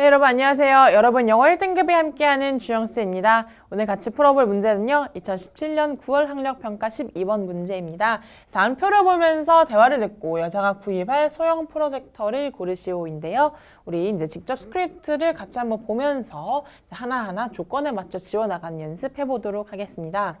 네, 여러분 안녕하세요. 여러분 영어 1등급에 함께하는 주영쌤입니다. 오늘 같이 풀어볼 문제는요. 2017년 9월 학력평가 12번 문제입니다. 다음 표를 보면서 대화를 듣고 여자가 구입할 소형 프로젝터를 고르시오인데요. 우리 이제 직접 스크립트를 같이 한번 보면서 하나하나 조건에 맞춰 지워나가는 연습해 보도록 하겠습니다.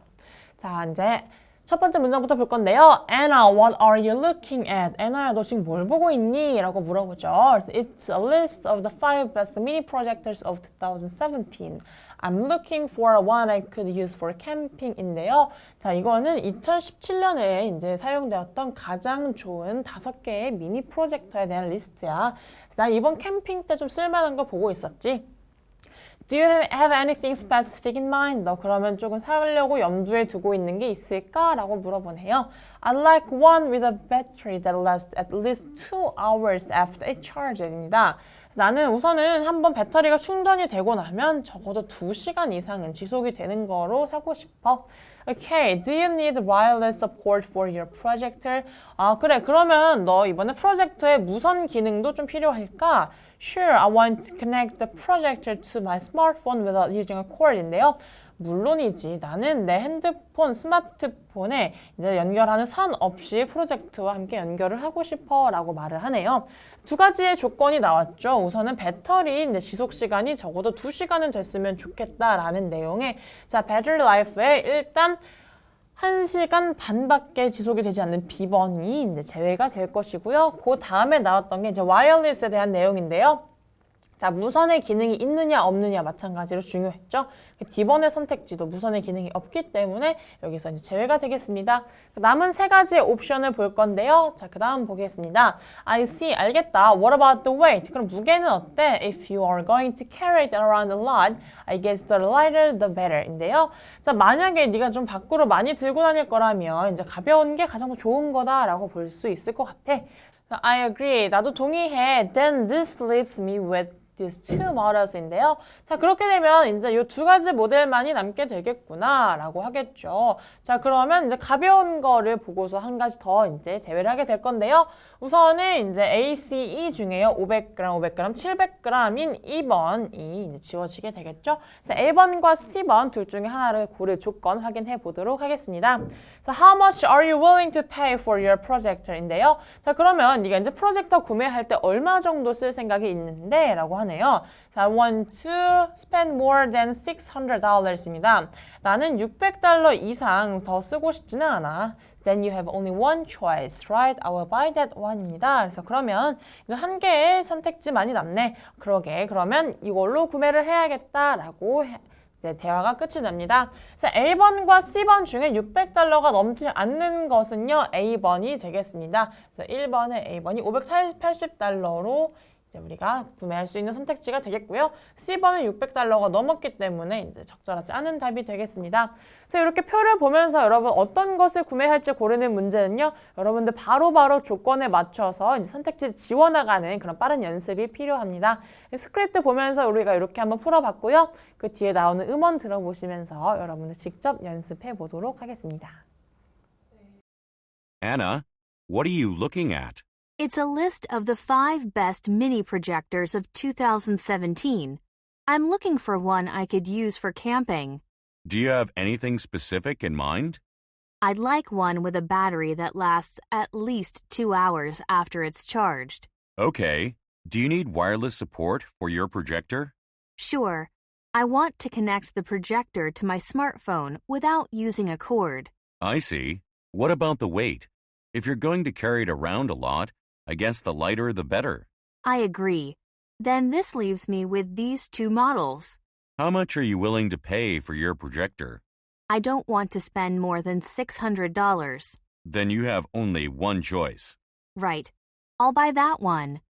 자, 이제 첫 번째 문장부터 볼 건데요. Anna, what are you looking at? Anna야, 너 지금 뭘 보고 있니? 라고 물어보죠. It's a list of the five best mini projectors of 2017. I'm looking for one I could use for camping인데요. 자, 이거는 2017년에 이제 사용되었던 가장 좋은 다섯 개의 미니 프로젝터에 대한 리스트야. 나 이번 캠핑 때 좀 쓸만한 거 보고 있었지. Do you have anything specific in mind? 너 그러면 조금 사려고 염두에 두고 있는 게 있을까? 라고 물어보네요. I'd like one with a battery that lasts at least two hours after it charged입니다. 나는 우선은 한번 배터리가 충전이 되고 나면 적어도 2시간 이상은 지속이 되는 거로 사고 싶어. Okay, do you need wireless support for your projector? 아, 그래. 그러면 너 이번에 프로젝터에 무선 기능도 좀 필요할까? Sure, I want to connect the projector to my smartphone without using a cord인데요. 물론이지. 나는 내 핸드폰, 스마트폰에 이제 연결하는 선 없이 프로젝트와 함께 연결을 하고 싶어 라고 말을 하네요. 두 가지의 조건이 나왔죠. 우선은 배터리 이제 지속 시간이 적어도 2시간은 됐으면 좋겠다라는 내용의 자, 배터리 라이프에 일단 1시간 반밖에 지속이 되지 않는 비번이 이제 제외가 될 것이고요. 그 다음에 나왔던 게 이제 와이어리스에 대한 내용인데요. 자, 무선의 기능이 있느냐 없느냐 마찬가지로 중요했죠. D번의 선택지도 무선의 기능이 없기 때문에 여기서 이제 제외가 되겠습니다. 남은 세 가지의 옵션을 볼 건데요. 자, 그 다음 보겠습니다. I see, 알겠다. What about the weight? 그럼 무게는 어때? If you are going to carry it around a lot, I guess the lighter the better. 인데요. 자, 만약에 네가 좀 밖으로 많이 들고 다닐 거라면 이제 가벼운 게 가장 더 좋은 거다라고 볼 수 있을 것 같아. I agree. 나도 동의해. Then this leaves me with these two models인데요. 자, 그렇게 되면 이제 이 두 가지 모델만이 남게 되겠구나 라고 하겠죠. 자, 그러면 이제 가벼운 거를 보고서 한 가지 더 이제 제외를 하게 될 건데요. 우선은 이제 ACE 중에요. 500g, 500g, 700g인 2번이 이제 지워지게 되겠죠. 그래서 A번과 C번 둘 중에 하나를 고를 조건 확인해 보도록 하겠습니다. 자, how much are you willing to pay for your projector인데요. 자, 그러면 네가 이제 프로젝터 구매할 때 얼마 정도 쓸 생각이 있는데 라고 하 네요. 자, I want to spend more than $600입니다. 나는 600달러 이상 더 쓰고 싶지는 않아. Then you have only one choice, right? I will buy that one입니다. 그래서 그러면 이제 한 개의 선택지 많이 남네. 그러게. 그러면 이걸로 구매를 해야겠다라고 해, 이제 대화가 끝이 납니다. 그래서 A번과 C번 중에 600달러가 넘지 않는 것은요, A번이 되겠습니다. 그래서 1번의 A번이 580달러로 이제 우리가 구매할 수 있는 선택지가 되겠고요. C번은 600달러가 넘었기 때문에 이제 적절하지 않은 답이 되겠습니다. 그래서 이렇게 표를 보면서 여러분 어떤 것을 구매할지 고르는 문제는요. 여러분들 바로 바로 조건에 맞춰서 이제 선택지 지워나가는 그런 빠른 연습이 필요합니다. 스크립트 보면서 우리가 이렇게 한번 풀어봤고요. 그 뒤에 나오는 음원 들어보시면서 여러분들 직접 연습해 보도록 하겠습니다. Anna, what are you looking at? It's a list of the five best mini projectors of 2017. I'm looking for one I could use for camping. Do you have anything specific in mind? I'd like one with a battery that lasts at least two hours after it's charged. Okay. Do you need wireless support for your projector? Sure, I want to connect the projector to my smartphone without using a cord. I see. What about the weight? If you're going to carry it around a lot, I guess the lighter the better. I agree. Then this leaves me with these two models. How much are you willing to pay for your projector? I don't want to spend more than $600. Then you have only one choice. Right. I'll buy that one.